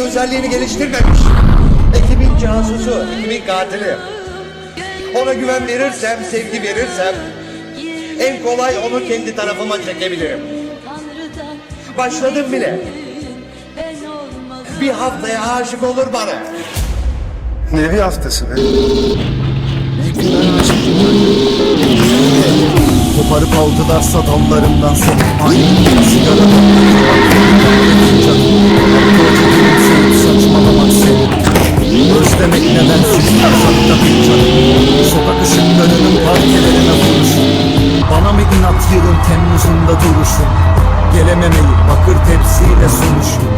özelliğini geliştirmemiş. Ekibin casusu, ekibin katili. Ona güven verirsem, sevgi verirsem en kolay onu kendi tarafıma çekebilirim. Başladım bile. Bir haftaya aşık olur bana. Ne bir haftası be? Koparıp aldılarsa dallarından seni. Aynı sigaradan saçmalamak seni. Özlemek nedensiz uzakta bir canım. Sokak ışıklarının parkelerine vuruşun Bana mı inat yılın Temmuz'unda duruşun Gelememeyi bakır tepsiyle sunuşun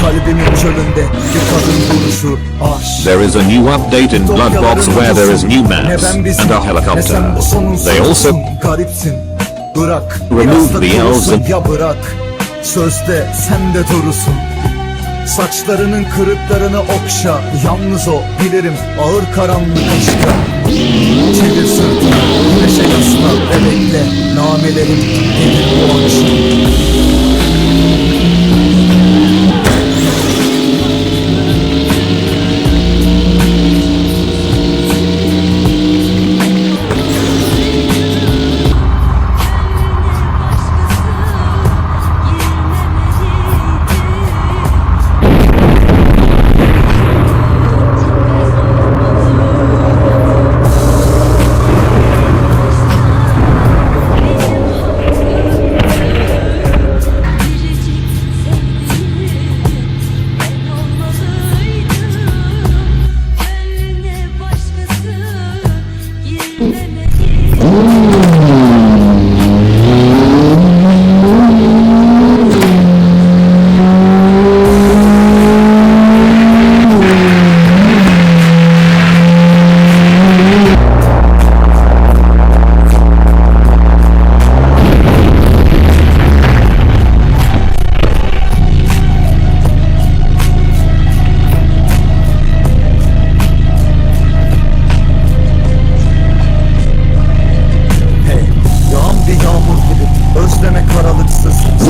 Kalbimin çölünde bir kadın duruşu Aşk. There is a new update in Blood Box where there is new maps and a helicopter. They also garipsin Bırak. Remove the elves and- ya bırak. Sözde sen de durusun Saçlarının kırıklarını okşa. Yalnız o bilirim ağır karanlık aşka. Çevir sırtını güneşe yaslan ve bekle. Gelir bu akşam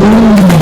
Amén.